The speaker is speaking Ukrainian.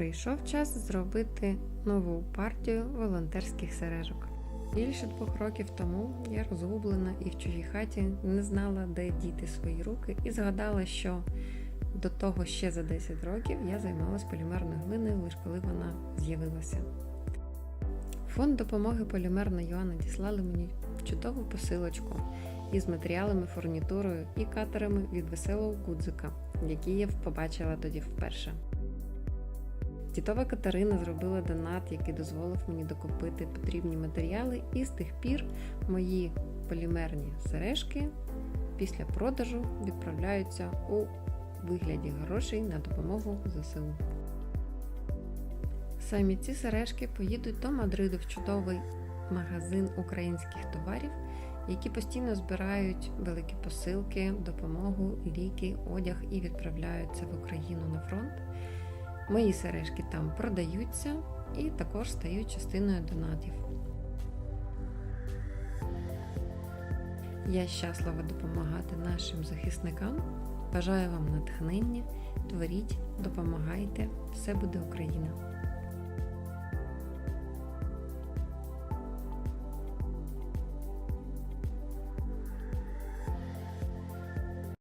Прийшов час зробити нову партію волонтерських сережок. Більше двох років тому я розгублена і в чужій хаті не знала, де діти свої руки, і згадала, що до того ще за 10 років я займалась полімерною глиною, лише коли вона з'явилася. Фонд допомоги полімерна ЮА надіслали мені чудову посилочку із матеріалами, фурнітурою і катерами від веселого гудзика, які я побачила тоді вперше. Тітова Катерина зробила донат, який дозволив мені докупити потрібні матеріали, і з тих пір мої полімерні сережки після продажу відправляються у вигляді грошей на допомогу ЗСУ. Самі ці сережки поїдуть до Мадриду в чудовий магазин українських товарів, які постійно збирають великі посилки, допомогу, ліки, одяг і відправляються в Україну на фронт. Мої сережки там продаються і також стають частиною донатів. Я щаслива допомагати нашим захисникам. Бажаю вам натхнення, творіть, допомагайте, все буде Україна!